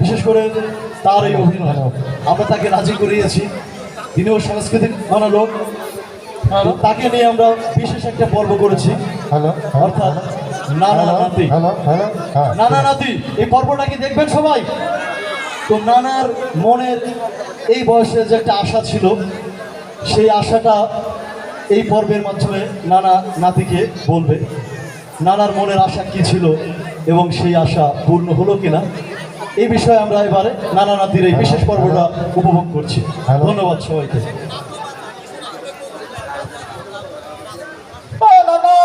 বিশেষ করে তার এই অভিনয়। আমরা তাকে রাজি করিয়েছি। তিনিও সাংস্কৃতিক মানা লোক। তাকে নিয়ে আমরা বিশেষ একটা পর্ব করেছি। অর্থাৎ নানা নাতি। হ্যাঁ। নানা নাতি। এই পর্বটা কি দেখবেন সবাই? তো নানার মনের এই বয়সে যে একটা আশা ছিল সেই আশাটা এই পর্বের মাধ্যমে নানা নাতিকে বলবে। নানার মনের আশা কি ছিল এবং সেই আশা পূর্ণ হলো কিনা? এই বিষয়ে আমরা এবারে নানা নাতির এই বিশেষ পর্বটা উপভোগ করছি। ধন্যবাদ সবাইকে। ও নানা!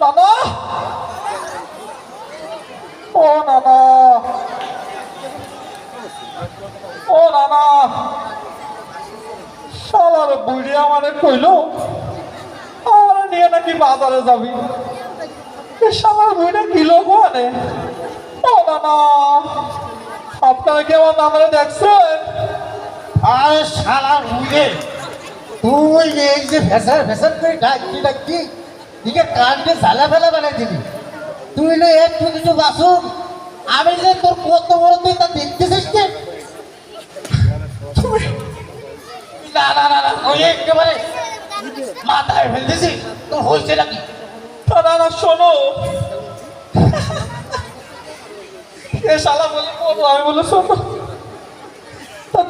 নানা! ও নানা! ও নানা! শালার বুড়ি আমারে কইল আমার নিয়ে নাকি বাজারে যাবি? এ শালার বুড়িটা গিল কোয়ানে? ও নানা আপনারা কি আমার নানারে দেখছেন? আরে শালা তুই এই যে ভেসার ভেসার করে ডাকতি ডাকতি দিকে কানকে ঝালা ফেলা বানাই দিবি তুই লো একটু কিছু বাসুন আমি যে তোর কত বড় তুই তা দেখতেছিস তুই- না না না না ওই একেবারে মাথায় ফেলতেছি তোর হয়েছে নাকি? তারা শোনো। এ শালা বলে বলো আমি শোনো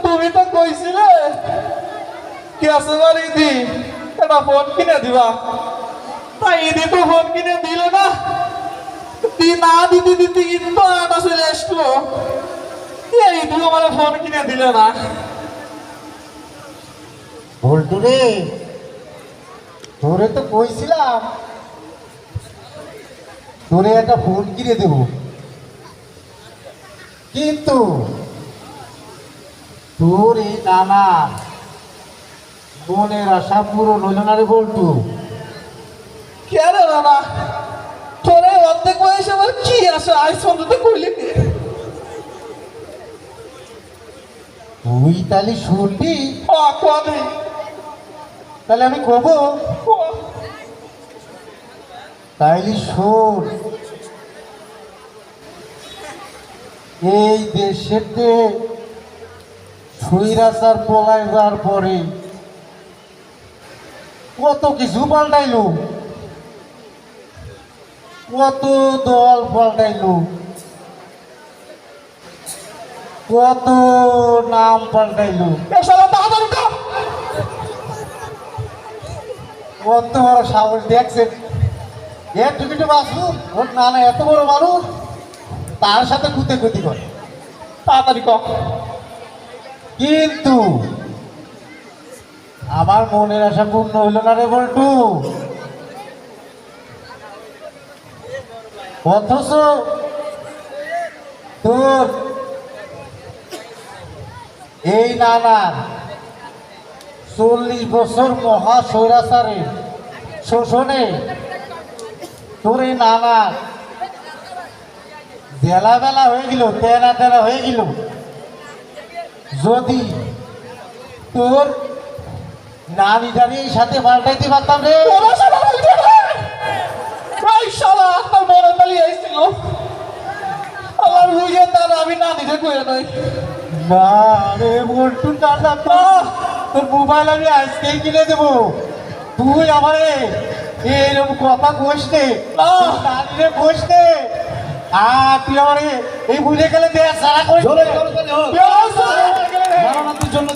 তুমি তো কইছিলে কি আছে বার ইদি? এটা ফোন কিনে দিবা। তা ইদি তো ফোন কিনে দিলে না। দি না দিতে দিতে ঈদ তো আটা চলে আসলো। ইদি আমার ফোন কিনে দিলে না। বলটু রে, তোরে তো কইছিলাম। তোরে একটা ফোন কিনে দেব। কিন্তু তোর এই নানা মনের আশা পূরণ হইল না রে বলটু। কে রে নানা? তোরে অর্ধেক বয়সে আমার কি আছে আজ পর্যন্ত কইলি কি? তুই তাহলে কোয়াদি তাহলে আমি কব। তাইলে শোন। এই দেশেতে সুইরাচার পলায় যাওয়ার পরে কত কিছু পাল্টাইলো। কত দল পাল্টাইলো। কত নাম পাল্টাইলো। কত বড় সাহস দেখছেন একটু কিছু বাঁচলু। ওর নানা এত বড় মানুষ। তার সাথে কুতে কুতি করে। তাড়াতাড়ি কর। কিন্তু আমার মনের আশা পূর্ণ হইল না রে বল্টু। অথচ তোর এই নানার চল্লিশ বছর মহা স্বৈরাচারে শোষণে তোর এই নানা বেলা বেলা হয়ে গেল তেনা তেনা হয়ে গেল। যদি তোর নানি দাঁড়িয়ে সাথে পাল্টাইতে পারতাম রে। শালা আপনার আমার বুঝে তার আমি না নাই। না রে বল্টু না তোর মোবাইল আমি আজকেই কিনে দেবো। তুই আমারে কথা নে। না। আর তুই আমার এই বুঝে গেলে সারা করে জন্য